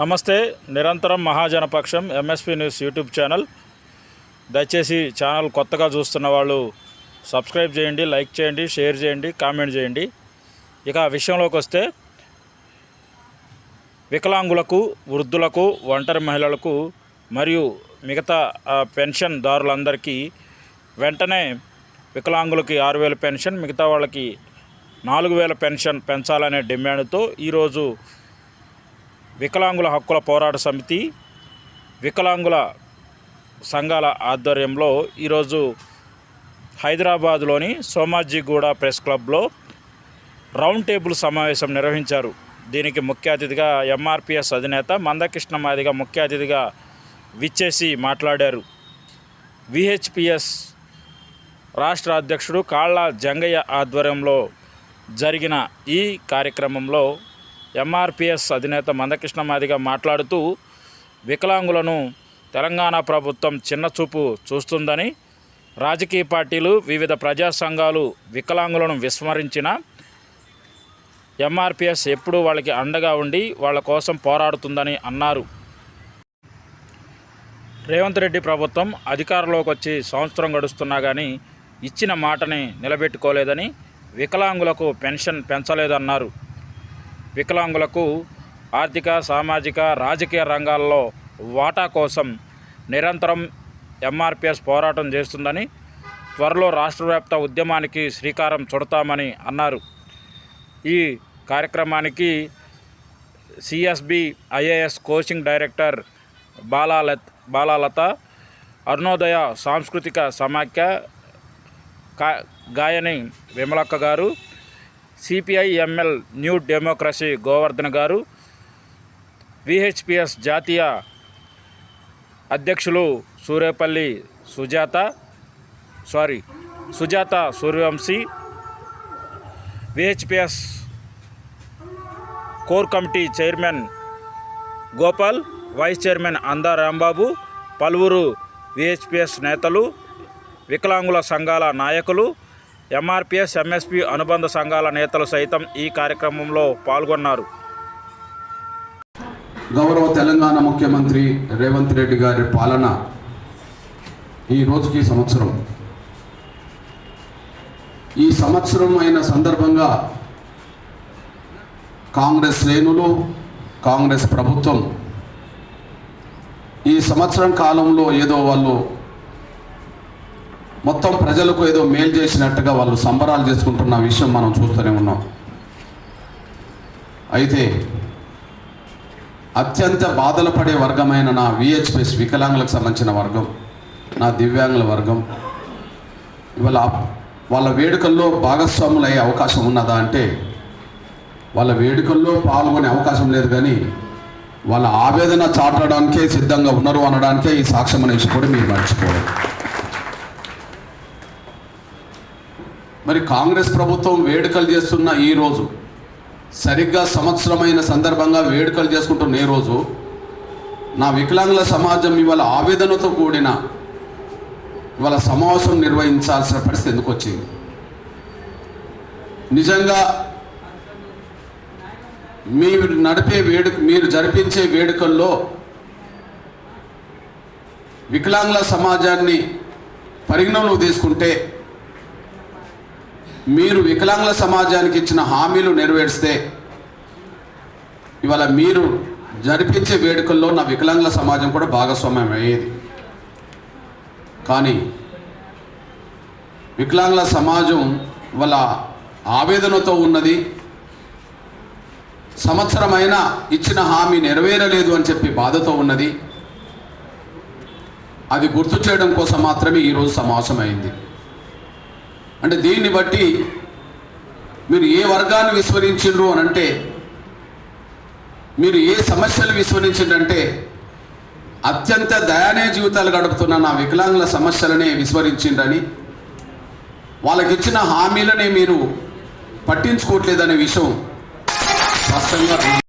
నమస్తే నిరంతరం మహాజనపక్షం ఎంఎస్పి న్యూస్ యూట్యూబ్ ఛానల్ దయచేసి ఛానల్ కొత్తగా చూస్తున్న వాళ్ళు సబ్స్క్రైబ్ చేయండి లైక్ చేయండి షేర్ చేయండి కామెంట్ చేయండి. ఇక ఆ విషయంలోకి వస్తే వికలాంగులకు వృద్ధులకు ఒంటరి మహిళలకు మరియు మిగతా పెన్షన్దారులందరికీ వెంటనే వికలాంగులకి ఆరు వేల పెన్షన్ మిగతా వాళ్ళకి నాలుగు వేల పెన్షన్ పెంచాలనే డిమాండ్తో ఈరోజు వికలాంగుల హక్కుల పోరాట సమితి వికలాంగుల సంఘాల ఆధ్వర్యంలో ఈరోజు హైదరాబాద్లోని సోమాజిగూడ ప్రెస్ క్లబ్లో రౌండ్ టేబుల్ సమావేశం నిర్వహించారు. దీనికి ముఖ్య అతిథిగా ఎంఆర్పిఎస్ అధినేత మందకృష్ణ మాదిగా ముఖ్య అతిథిగా విచ్చేసి మాట్లాడారు. విహెచ్పిఎస్ రాష్ట్ర అధ్యక్షుడు కాళ్ళ జంగయ్య ఆధ్వర్యంలో జరిగిన ఈ కార్యక్రమంలో ఎంఆర్పిఎస్ అధినేత మందకృష్ణ మాదిగా మాట్లాడుతూ వికలాంగులను తెలంగాణ ప్రభుత్వం చిన్నచూపు చూస్తుందని రాజకీయ పార్టీలు వివిధ ప్రజా సంఘాలు వికలాంగులను విస్మరించిన ఎంఆర్పిఎస్ ఎప్పుడూ వాళ్ళకి అండగా ఉండి వాళ్ళ కోసం పోరాడుతుందని అన్నారు. రేవంత్ రెడ్డి ప్రభుత్వం అధికారంలోకి వచ్చి సంవత్సరం గడుస్తున్నా కానీ ఇచ్చిన మాటని నిలబెట్టుకోలేదని వికలాంగులకు పెన్షన్ పెంచలేదన్నారు. వికలాంగులకు ఆర్థిక సామాజిక రాజకీయ రంగాల్లో వాటా కోసం నిరంతరం ఎంఆర్పిఎస్ పోరాటం చేస్తుందని త్వరలో రాష్ట్ర వ్యాప్త ఉద్యమానికి శ్రీకారం చుడతామని అన్నారు. ఈ కార్యక్రమానికి CSB IAS coaching director Balalath Balalatha Arunodaya Sanskritika Samakhya కా గాయని విమలక్క గారు CPI ML new democracy Govardhan గారు విహెచ్పిఎస్ జాతీయ అధ్యక్షులు Suryapalli Sujatha sorry Sujatha Suryavanshi VHPS core committee chairman Gopal vice chairman Anda Rambabu పలువురు విహెచ్పిఎస్ నేతలు వికలాంగుల సంఘాల నాయకులు ఎంఆర్పిఎస్ ఎంఎస్పి అనుబంధ సంఘాల నేతలు సైతం ఈ కార్యక్రమంలో పాల్గొన్నారు. గౌరవ తెలంగాణ ముఖ్యమంత్రి రేవంత్ రెడ్డి గారి పాలన ఈ రోజుకి సంవత్సరం. ఈ సంవత్సరం అయిన సందర్భంగా కాంగ్రెస్ శ్రేణులు కాంగ్రెస్ ప్రభుత్వం ఈ సంవత్సరం కాలంలో ఏదో వాళ్ళు మొత్తం ప్రజలకు ఏదో మేలు చేసినట్టుగా వాళ్ళు సంబరాలు చేసుకుంటున్న విషయం మనం చూస్తూనే ఉన్నాం. అయితే అత్యంత బాధలు పడే వర్గమైన నా విహెచ్పిఎస్ వికలాంగులకు సంబంధించిన వర్గం నా దివ్యాంగుల వర్గం ఇవాళ వాళ్ళ వేడుకల్లో భాగస్వాములు అయ్యే అవకాశం ఉన్నదా అంటే వాళ్ళ వేడుకల్లో పాల్గొనే అవకాశం లేదు కానీ వాళ్ళ ఆవేదన చాటడానికే సిద్ధంగా ఉన్నారు అనడానికే ఈ సాక్ష్యం అనేసి కూడా మీరు మర్చిపోవాలి మరి కాంగ్రెస్ ప్రభుత్వం వేడుకలు చేస్తున్న ఈ రోజు సరిగ్గా సంవత్సరమైన సందర్భంగా వేడుకలు చేసుకుంటున్న ఈ రోజు నా వికలాంగుల సమాజం ఇవాళ ఆవేదనతో కూడిన ఇవాళ సమావేశం నిర్వహించాల్సిన పరిస్థితి ఎందుకు వచ్చింది? నిజంగా మీరు నడిపే వేడుక మీరు జరిపించే వేడుకల్లో వికలాంగుల సమాజాన్ని పరిగణనలో తీసుకుంటే మీరు వికలాంగుల సమాజానికి ఇచ్చిన హామీలు నెరవేర్స్తే ఇవాళ మీరు జరిపించే వేడుకల్లో నా వికలాంగుల సమాజం కూడా భాగస్వామ్యం అయ్యేది. కానీ వికలాంగుల సమాజం వాళ్ళ ఆవేదనతో ఉన్నది సంవత్సరమైనా ఇచ్చిన హామీ నెరవేరలేదు అని చెప్పి బాధతో ఉన్నది. అది గుర్తు చేయడం కోసం మాత్రమే ఈరోజు సమావేశమైంది. అంటే దీన్ని బట్టి మీరు ఏ వర్గాన్ని విస్మరించిండ్రు అని అంటే మీరు ఏ సమస్యలు విస్మరించిండ్రంటే అత్యంత దయానీయ జీవితాలు గడుపుతున్న నా వికలాంగుల సమస్యలనే విస్మరించిండ్రని వాళ్ళకి ఇచ్చిన హామీలనే మీరు పట్టించుకోవట్లేదనే విషయం స్పష్టంగా